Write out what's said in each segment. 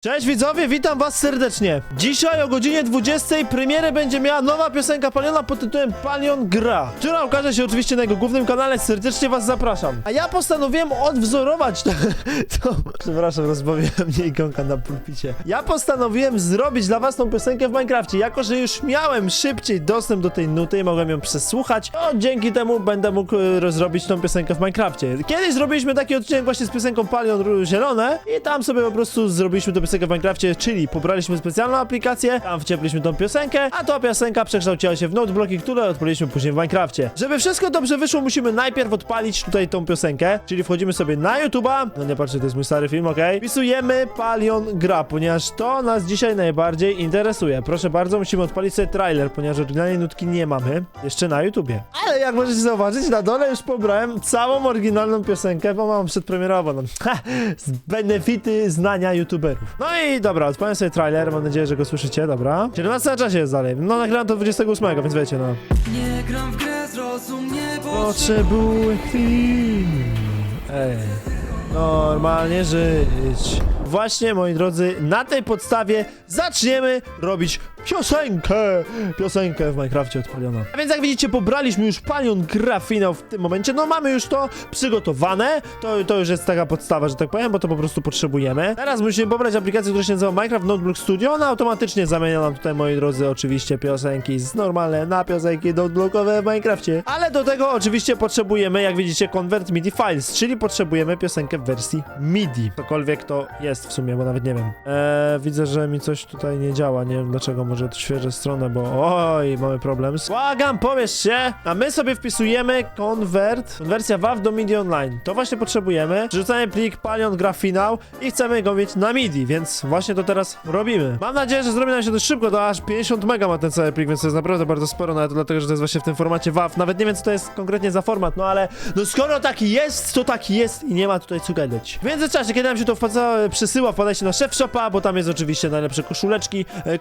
Cześć widzowie, witam was serdecznie. Dzisiaj o godzinie 20 premierę będzie miała nowa piosenka Paliona pod tytułem Palion Gra, która ukaże się oczywiście na jego głównym kanale, serdecznie was zapraszam. A ja postanowiłem odwzorować to... to przepraszam, rozbawiłem mnie ikonka na pulpicie. Ja postanowiłem zrobić dla was tą piosenkę w Minecrafcie, jako że już miałem szybciej dostęp do tej nuty i mogłem ją przesłuchać, to dzięki temu będę mógł e, rozrobić tą piosenkę w Minecrafcie. Kiedyś zrobiliśmy taki odcinek właśnie z piosenką Palion Zielone i tam sobie po prostu zrobiliśmy tę piosenkę w Minecrafcie, czyli pobraliśmy specjalną aplikację, tam wciepliśmy tą piosenkę, a ta piosenka przekształciła się w notebloki, które odpaliliśmy później w Minecrafcie. Żeby wszystko dobrze wyszło, musimy najpierw odpalić tutaj tą piosenkę, czyli wchodzimy sobie na YouTube'a, no nie patrzcie, to jest mój stary film, okej, wpisujemy Palion Gra, ponieważ to nas dzisiaj najbardziej interesuje. Proszę bardzo, musimy odpalić sobie trailer, ponieważ oryginalnej nutki nie mamy jeszcze na YouTubie. Ale jak możecie zauważyć, na dole już pobrałem całą oryginalną piosenkę, bo mam przedpremierową. Ha, z benefity znania YouTuberów. No i dobra, odpaliłem sobie trailer, mam nadzieję, że go słyszycie, dobra. 17 na czasie jest dalej, no nagrałem to 28, więc wiecie, no. Nie gram w grę, zrozum nie Potrzebuję chwili. Ej. Normalnie żyć. Właśnie, moi drodzy, na tej podstawie zaczniemy robić piosenkę. Piosenkę w Minecrafcie odpalioną. A więc jak widzicie, pobraliśmy już Palion gra finał w tym momencie. No mamy już to przygotowane. To, to już jest taka podstawa, że tak powiem, bo to po prostu potrzebujemy. Teraz musimy pobrać aplikację, która się nazywa Minecraft Notebook Studio. Ona automatycznie zamienia nam tutaj, moi drodzy, oczywiście piosenki z normalne na piosenki notebookowe w Minecrafcie. Ale do tego oczywiście potrzebujemy, jak widzicie, Convert MIDI Files, czyli potrzebujemy piosenkę w wersji MIDI. Cokolwiek to jest w sumie, bo nawet nie wiem. Eee, widzę, że mi coś tutaj nie działa. Nie wiem dlaczego, może odświeżę stronę, bo oj, mamy problem. Błagam, powiesz się! A my sobie wpisujemy convert, wersja WAV do MIDI Online. To właśnie potrzebujemy. Wrzucamy plik Palion Gra Finał i chcemy go mieć na MIDI, więc właśnie to teraz robimy. Mam nadzieję, że zrobi nam się to szybko, to aż 50 mega ma ten cały plik, więc to jest naprawdę bardzo sporo, nawet dlatego, że to jest właśnie w tym formacie WAV. Nawet nie wiem, co to jest konkretnie za format, no ale no skoro taki jest, to taki jest i nie ma tutaj co gadać. W międzyczasie, kiedy nam się to wpadza, przysyła, wpadajcie na Chef Shopa, bo tam jest oczywiście najlepsze koszuleczki, e,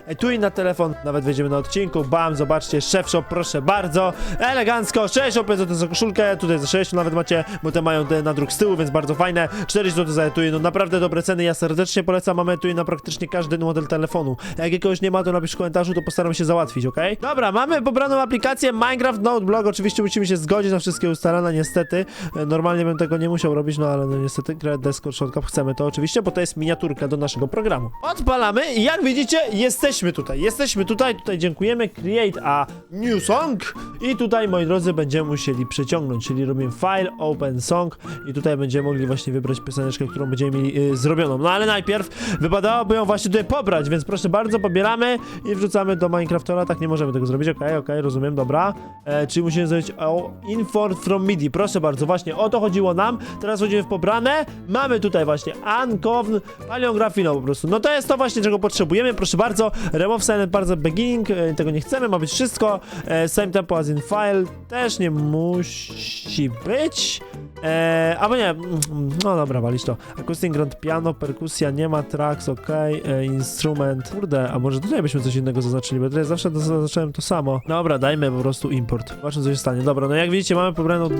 kubeczki, etui na telefon, nawet wejdziemy na odcinku, bam, zobaczcie, Chef Shop, proszę bardzo, elegancko, 6 zł za koszulkę, tutaj za 6 nawet macie, bo te mają te nadruk z tyłu, więc bardzo fajne, 4 zł za etui, no naprawdę dobre ceny, ja serdecznie polecam, mamy etui na praktycznie każdy model telefonu. Jak jakiegoś nie ma, to napisz w komentarzu, to postaram się załatwić, ok? Dobra, mamy pobraną aplikację Minecraft Noteblock, oczywiście musimy się zgodzić na wszystkie ustalenia, niestety, E, normalnie bym tego nie musiał robić, no ale no niestety, Create Desktop Shortcut chcemy to oczywiście, bo to jest miniaturka do naszego programu. Odpalamy i jak widzicie, jesteśmy tutaj, jesteśmy tutaj, tutaj dziękujemy, Create a New Song. I tutaj, moi drodzy, będziemy musieli przeciągnąć, czyli robimy File, Open Song. I tutaj będziemy mogli właśnie wybrać pioseneczkę, którą będziemy mieli y, zrobioną. No ale najpierw wypadałoby ją właśnie tutaj pobrać, więc proszę bardzo, pobieramy i wrzucamy do Minecraftora, tak nie możemy tego zrobić, okej, okej, rozumiem, dobra. E, czyli musimy zrobić o, Import from MIDI, proszę bardzo, właśnie o to chodziło nam, teraz chodzimy w pobrane, mamy tutaj właśnie Uncovn, Palion Grafino po prostu, no to jest to właśnie, czego potrzebujemy, proszę bardzo, Remove Silent bardzo beginning, e, tego nie chcemy, ma być wszystko, e, same tempo as in file, też nie musi być, e, albo nie, mm, no dobra, walić to, acoustic grand piano, perkusja, nie ma tracks, ok, e, instrument, kurde, a może tutaj byśmy coś innego zaznaczyli, bo tutaj zawsze to zaznaczyłem to samo, dobra, dajmy po prostu import, zobaczmy co się stanie, dobra, no jak widzicie mamy pobrane od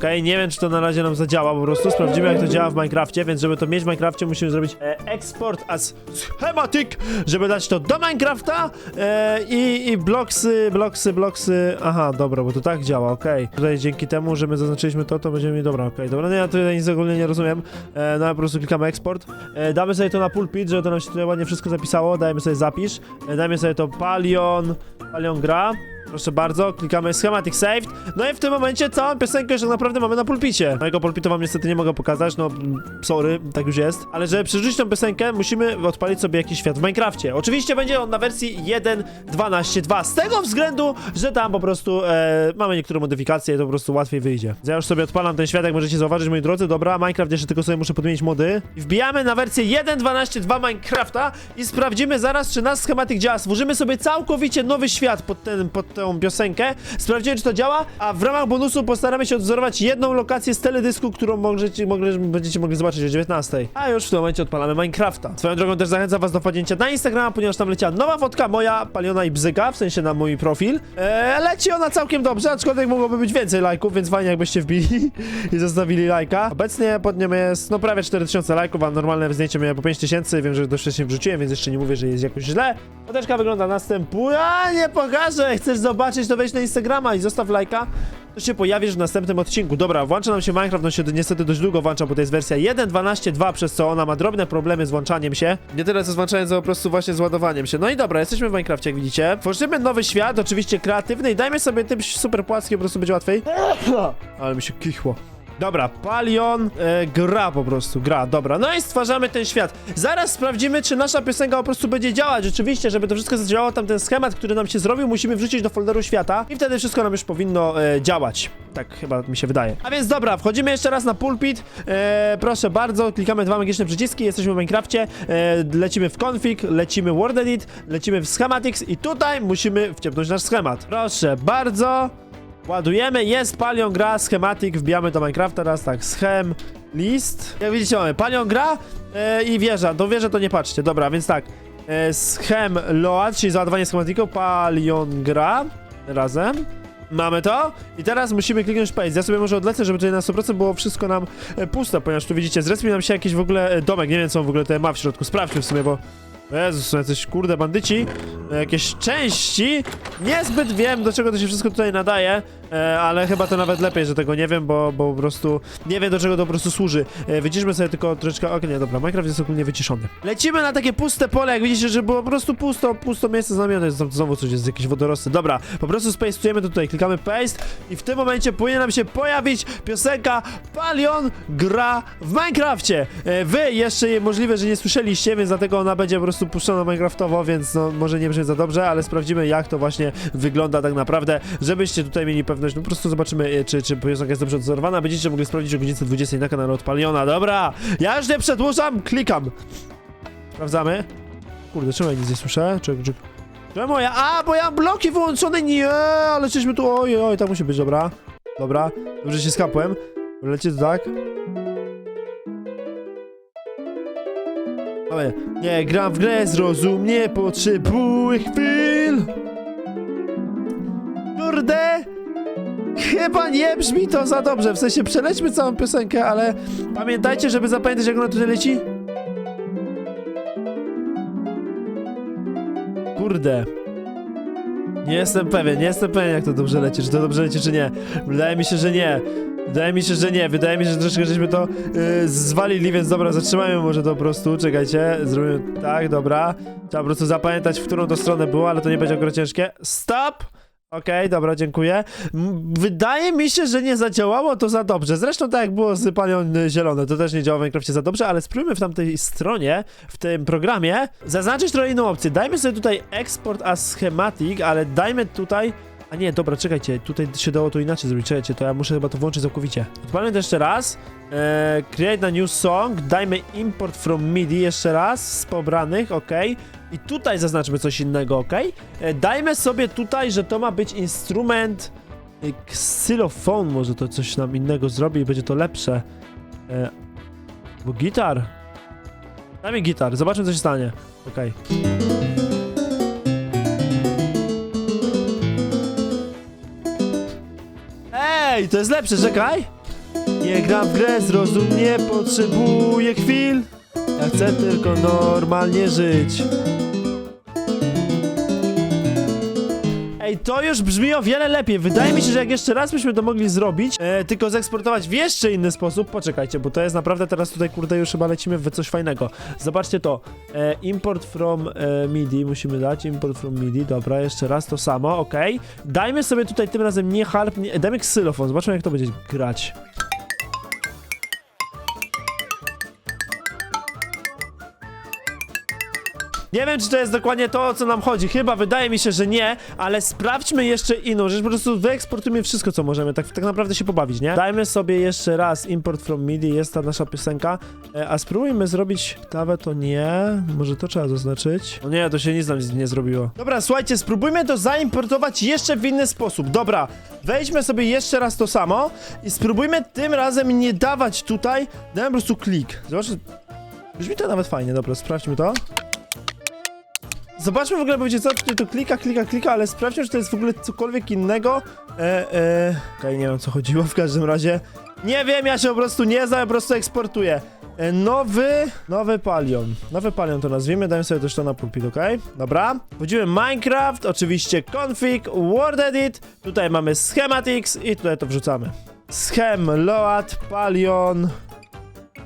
Okej, nie wiem czy to na razie nam zadziała, po prostu sprawdzimy jak to działa w Minecrafcie, więc żeby to mieć w Minecrafcie musimy zrobić e, export as schematic, żeby dać to do Minecrafta e, i, i bloksy, bloksy, bloksy, aha, dobra, bo to tak działa, okej. Tutaj dzięki temu, że my zaznaczyliśmy to, to będziemy mieli, dobra, okej, dobra, no ja tutaj nic ogólnie nie rozumiem, e, no ja po prostu klikamy export, e, damy sobie to na pulpit, żeby to nam się tutaj ładnie wszystko zapisało, dajemy sobie zapisz, e, dajmy sobie to Palion, Palion gra, Proszę bardzo, klikamy schematic saved. No i w tym momencie całą piosenkę już tak naprawdę mamy na pulpicie. Mojego pulpitu wam niestety nie mogę pokazać, no sorry, tak już jest. Ale żeby przerzucić tą piosenkę, musimy odpalić sobie jakiś świat w Minecrafcie. Oczywiście będzie on na wersji 1.12.2 z tego względu, że tam po prostu e, mamy niektóre modyfikacje i to po prostu łatwiej wyjdzie. Ja już sobie odpalam ten świat, jak możecie zauważyć, moi drodzy. Dobra, Minecraft jeszcze tylko sobie muszę podmienić mody. Wbijamy na wersję 1.12.2 Minecrafta i sprawdzimy zaraz, czy nasz schematyk działa. Stworzymy sobie całkowicie nowy świat pod ten, pod tą piosenkę, sprawdzimy czy to działa, a w ramach bonusu postaramy się odwzorować jedną lokację z teledysku, którą możecie, mogli, będziecie mogli zobaczyć o 19. A już w tym momencie odpalamy Minecrafta. Swoją drogą też zachęcam was do wpadnięcia na Instagrama, ponieważ tam leciała nowa fotka moja, Paliona i Bzyka, w sensie na mój profil. Eee, leci ona całkiem dobrze, aczkolwiek mogłoby być więcej lajków, więc fajnie jakbyście wbili i zostawili lajka. Obecnie pod nią jest no prawie 4000 lajków, a normalne zdjęcie miało po 5000, wiem, że dość wcześnie wrzuciłem, więc jeszcze nie mówię, że jest jakoś źle. Foteczka wygląda następuje. A nie pokażę! Chcesz zobaczyć, to wejdź na Instagrama i zostaw lajka. To się pojawisz w następnym odcinku. Dobra, włącza nam się Minecraft, no się niestety dość długo włącza, bo to jest wersja 1.12.2, przez co ona ma drobne problemy z włączaniem się. Nie tyle co z włączaniem, co po prostu właśnie z ładowaniem się. No i dobra, jesteśmy w Minecrafcie, jak widzicie. Tworzymy nowy świat, oczywiście kreatywny i dajmy sobie tym super płaskie, po prostu będzie łatwiej. Ale mi się kichło. Dobra, Palion e, gra po prostu, gra, dobra. No i stwarzamy ten świat. Zaraz sprawdzimy, czy nasza piosenka po prostu będzie działać. Rzeczywiście, żeby to wszystko zadziałało, tam ten schemat, który nam się zrobił, musimy wrzucić do folderu świata i wtedy wszystko nam już powinno e, działać. Tak chyba mi się wydaje. A więc dobra, wchodzimy jeszcze raz na pulpit. E, proszę bardzo, klikamy dwa magiczne przyciski, jesteśmy w Minecrafcie. E, lecimy w config, lecimy word edit, lecimy w schematics i tutaj musimy wciepnąć nasz schemat. Proszę bardzo. Ładujemy, jest Palion gra, schematik, wbijamy do Minecrafta teraz tak, schem, list. Jak widzicie mamy Palion gra e, i wieża, do wieży to nie patrzcie, dobra, więc tak, e, schem load, czyli załadowanie schematiku, Palion gra, razem. Mamy to. I teraz musimy kliknąć paste. Ja sobie może odlecę, żeby tutaj na 100% było wszystko nam e, puste, ponieważ tu widzicie, zrespił nam się jakiś w ogóle e, domek, nie wiem co on w ogóle tutaj ma w środku, sprawdźmy w sumie, bo Jezus, są jacyś kurde bandyci, e, jakieś części, niezbyt wiem do czego to się wszystko tutaj nadaje, e, ale chyba to nawet lepiej, że tego nie wiem, bo, bo po prostu nie wiem do czego to po prostu służy. E, sobie tylko troszeczkę, okej, nie, dobra, Minecraft jest ogólnie wyciszony. Lecimy na takie puste pole, jak widzicie, że było po prostu pusto, pusto miejsce znamione, znowu coś, jest jakieś wodorosty. Dobra, po prostu spacetujemy to tutaj, klikamy paste i w tym momencie powinien nam się pojawić piosenka Palion gra w Minecrafcie. E, wy jeszcze możliwe, że nie słyszeliście, więc dlatego ona będzie po prostu puszczona Minecraftowo, więc no może nie brzmi za dobrze, ale sprawdzimy jak to właśnie wygląda tak naprawdę, żebyście tutaj mieli pewność, no po prostu zobaczymy, e, czy, czy piosenka jest dobrze odzorowana, będziecie mogli sprawdzić o godzinie 20 na kanale od Paliona. Dobra, ja już nie przedłużam, klikam. Sprawdzamy. Kurde, czemu ja nic nie słyszę? Czy, czy... Czemu ja? A, bo ja mam bloki wyłączone, nie, ale czyśmy tu, oj, oj, tak musi być, dobra. Dobra, dobrze się skapłem. Lecie tak. Ale nie gram w grę, zrozum, nie potrzebuję chwil. Kurde, chyba nie brzmi to za dobrze, w sensie przelećmy całą piosenkę, ale pamiętajcie, żeby zapamiętać jak ona tutaj leci. Kurde. Nie jestem pewien, nie jestem pewien jak to dobrze leci, czy to dobrze leci, czy nie. Wydaje mi się, że nie. Wydaje mi się, że nie. Wydaje mi się, że troszkę żeśmy to yy, zwalili, więc dobra, zatrzymajmy może to po prostu. Czekajcie, zrobimy tak, dobra. Trzeba po prostu zapamiętać, w którą to stronę było, ale to nie będzie akurat ciężkie. Stop! Okej, dobra, dziękuję. Wydaje mi się, że nie zadziałało to za dobrze. Zresztą tak jak było z panią y, zielone, to też nie działa w Minecrafcie za dobrze, ale spróbujmy w tamtej stronie, w tym programie, zaznaczyć trochę inną opcję. Dajmy sobie tutaj export as schematic, ale dajmy tutaj... A nie, dobra, czekajcie, tutaj się dało to inaczej zrobić, czekajcie, to ja muszę chyba to włączyć całkowicie. Odpalmy to jeszcze raz. Eee, create a new song, dajmy import from MIDI jeszcze raz, z pobranych, ok. I tutaj zaznaczmy coś innego, ok? E, dajmy sobie tutaj, że to ma być instrument y, ksylofon, może to coś nam innego zrobi i będzie to lepsze. E, bo gitar. Dajmy gitar, zobaczmy co się stanie. Okej. Ej, to jest lepsze, czekaj! Nie gram w grę, zrozum, nie potrzebuję chwil. Ja chcę tylko normalnie żyć. Ej, to już brzmi o wiele lepiej. Wydaje mi się, że jak jeszcze raz byśmy to mogli zrobić, e, tylko zeksportować w jeszcze inny sposób. Poczekajcie, bo to jest naprawdę teraz tutaj, kurde, już chyba lecimy w coś fajnego. Zobaczcie to. E, import from e, MIDI musimy dać. Import from MIDI, dobra, jeszcze raz to samo, ok. Dajmy sobie tutaj tym razem nie harp, nie, dajmy ksylofon. Zobaczmy, jak to będzie grać. Nie wiem, czy to jest dokładnie to, o co nam chodzi. Chyba wydaje mi się, że nie, ale sprawdźmy jeszcze inną rzecz. Po prostu wyeksportujmy wszystko, co możemy. Tak, tak naprawdę się pobawić, nie? Dajmy sobie jeszcze raz import from MIDI, jest ta nasza piosenka. E, a spróbujmy zrobić klawę, to nie. Może to trzeba zaznaczyć. No nie, to się nic nam nie zrobiło. Dobra, słuchajcie, spróbujmy to zaimportować jeszcze w inny sposób. Dobra, wejdźmy sobie jeszcze raz to samo i spróbujmy tym razem nie dawać tutaj. Dałem po prostu klik. Zobacz, brzmi to nawet fajnie. Dobra, sprawdźmy to. Zobaczmy w ogóle, bo co, tutaj to klika, klika, klika, ale sprawdźmy, czy to jest w ogóle cokolwiek innego. E, e, okej, nie wiem co chodziło w każdym razie. Nie wiem, ja się po prostu nie znam, ja po prostu eksportuję. E, nowy, nowy palion. Nowy palion to nazwijmy, dajmy sobie też to na pulpit, okej? Dobra. Wchodzimy Minecraft, oczywiście config, word edit, tutaj mamy schematics i tutaj to wrzucamy. Schem, load, palion,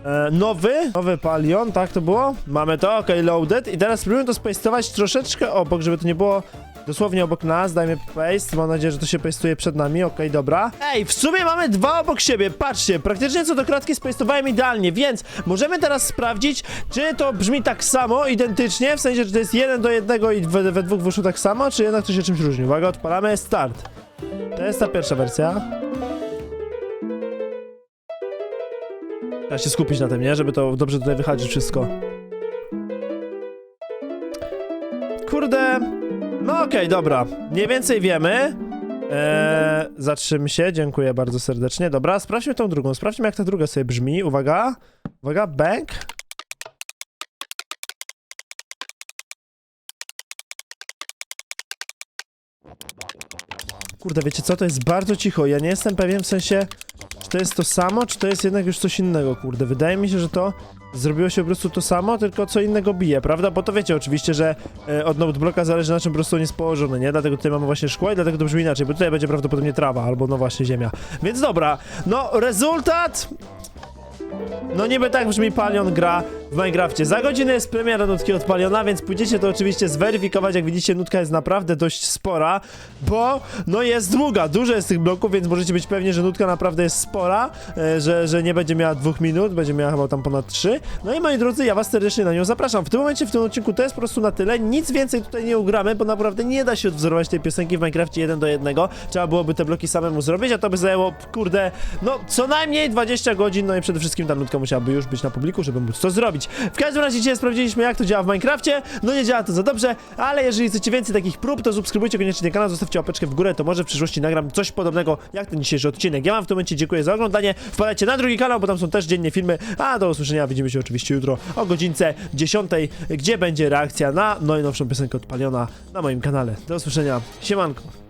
E, nowy, nowy palion, tak to było? Mamy to, ok, loaded. I teraz spróbujmy to spastować troszeczkę obok, żeby to nie było dosłownie obok nas. Dajmy paste, mam nadzieję, że to się pastuje przed nami, ok, dobra. Ej, w sumie mamy dwa obok siebie, patrzcie, praktycznie co do kratki spastowałem idealnie, więc możemy teraz sprawdzić, czy to brzmi tak samo, identycznie, w sensie, czy to jest jeden do jednego i we, we dwóch wyszło tak samo, czy jednak to się czymś różni. Uwaga, odpalamy, start. To jest ta pierwsza wersja. Trzeba się skupić na tym, nie? Żeby to dobrze tutaj wychodzić wszystko. Kurde. No okej, dobra. Mniej więcej wiemy. Eee, zatrzym się, dziękuję bardzo serdecznie. Dobra, sprawdźmy tą drugą. Sprawdźmy, jak ta druga sobie brzmi. Uwaga. Uwaga, bank. Kurde, wiecie co? To jest bardzo cicho. Ja nie jestem pewien w sensie, czy to jest to samo, czy to jest jednak już coś innego, kurde. Wydaje mi się, że to zrobiło się po prostu to samo, tylko co innego bije, prawda? Bo to wiecie oczywiście, że e, od notebooka zależy na czym po prostu on jest położony, nie? Dlatego tutaj mamy właśnie szkło i dlatego to brzmi inaczej, bo tutaj będzie prawdopodobnie trawa, albo no właśnie ziemia. Więc dobra, no rezultat... No niby tak brzmi Palion gra w Minecrafcie. Za godzinę jest premiera nutki od Paliona, więc pójdziecie to oczywiście zweryfikować. Jak widzicie, nutka jest naprawdę dość spora, bo no jest długa. Dużo jest tych bloków, więc możecie być pewni, że nutka naprawdę jest spora, e, że, że nie będzie miała dwóch minut, będzie miała chyba tam ponad trzy. No i moi drodzy, ja was serdecznie na nią zapraszam. W tym momencie, w tym odcinku to jest po prostu na tyle. Nic więcej tutaj nie ugramy, bo naprawdę nie da się odwzorować tej piosenki w Minecrafcie jeden do jednego. Trzeba byłoby te bloki samemu zrobić, a to by zajęło, kurde, no co najmniej 20 godzin, no i przede wszystkim ta musiałaby już być na publiku, żeby móc to zrobić. W każdym razie dzisiaj sprawdziliśmy, jak to działa w Minecrafcie. No nie działa to za dobrze, ale jeżeli chcecie więcej takich prób, to subskrybujcie koniecznie kanał, zostawcie łapeczkę w górę, to może w przyszłości nagram coś podobnego, jak ten dzisiejszy odcinek. Ja wam w tym momencie dziękuję za oglądanie. Wpadajcie na drugi kanał, bo tam są też dziennie filmy. A do usłyszenia, widzimy się oczywiście jutro o godzince 10, gdzie będzie reakcja na najnowszą piosenkę odpaliona na moim kanale. Do usłyszenia, siemanko.